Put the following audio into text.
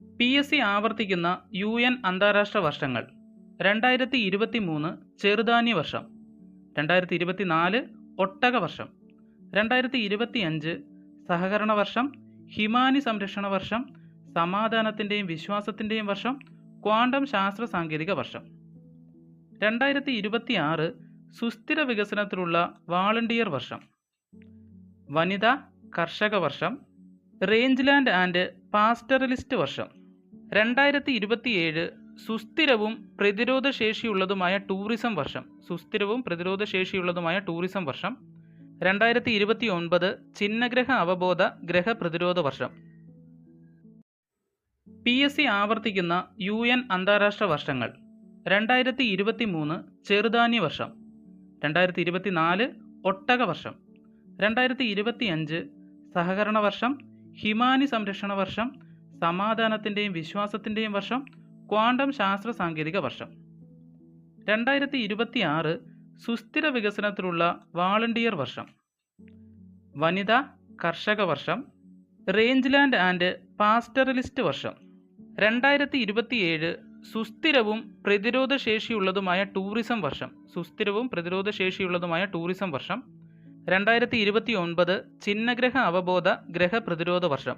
P S C ആവർത്തിക്കുന്ന U N അന്താരാഷ്ട്ര വർഷങ്ങൾ. രണ്ടായിരത്തി ഇരുപത്തി മൂന്ന് ചെറുധാന്യ വർഷം. രണ്ടായിരത്തി ഇരുപത്തി നാല് ഒട്ടക വർഷം. രണ്ടായിരത്തി ഇരുപത്തി അഞ്ച് സഹകരണ വർഷം ഹിമാനി സംരക്ഷണ വർഷം സമാധാനത്തിന്റെയും വിശ്വാസത്തിന്റെയും വർഷം ക്വാണ്ടം ശാസ്ത്ര സാങ്കേതിക വർഷം. രണ്ടായിരത്തി ഇരുപത്തി ആറ് സുസ്ഥിര വികസനത്തിലുള്ള വാളണ്ടിയർ വർഷം. വനിതാ കർഷക വർഷം റേഞ്ച് ലാൻഡ് ആൻഡ് പാസ്റ്ററലിസ്റ്റ് വർഷം. രണ്ടായിരത്തി ഇരുപത്തിയേഴ് സുസ്ഥിരവും പ്രതിരോധശേഷിയുള്ളതുമായ ടൂറിസം വർഷം. സുസ്ഥിരവും പ്രതിരോധശേഷിയുള്ളതുമായ ടൂറിസം വർഷം. രണ്ടായിരത്തി ഇരുപത്തി ഒൻപത് ചിഹ്നഗ്രഹ അവബോധ ഗ്രഹ പ്രതിരോധ വർഷം. പി എസ് സി ആവർത്തിക്കുന്ന യു എൻ അന്താരാഷ്ട്ര വർഷങ്ങൾ. രണ്ടായിരത്തി ഇരുപത്തി മൂന്ന് ചെറുധാന്യ വർഷം. രണ്ടായിരത്തി ഇരുപത്തി നാല് ഒട്ടക വർഷം. രണ്ടായിരത്തി ഇരുപത്തി അഞ്ച് സഹകരണ വർഷം. ഹിമാനി സംരക്ഷണ വർഷം സമാധാനത്തിന്റെയും വിശ്വാസത്തിന്റെയും വർഷം ക്വാണ്ടം ശാസ്ത്ര സാങ്കേതിക വർഷം. രണ്ടായിരത്തി ഇരുപത്തി ആറ് സുസ്ഥിര വികസനത്തിലുള്ള വാളണ്ടിയർ വർഷം. വനിതാ കർഷക വർഷം റേഞ്ച് ലാൻഡ് ആൻഡ് പാസ്റ്ററലിസ്റ്റ് വർഷം. രണ്ടായിരത്തി ഇരുപത്തിയേഴ് സുസ്ഥിരവും പ്രതിരോധശേഷിയുള്ളതുമായ ടൂറിസം വർഷം. സുസ്ഥിരവും പ്രതിരോധശേഷിയുള്ളതുമായ ടൂറിസം വർഷം. രണ്ടായിരത്തി ഇരുപത്തി ഒൻപത് ചിഹ്നഗ്രഹ അവബോധ ഗ്രഹ പ്രതിരോധ വർഷം.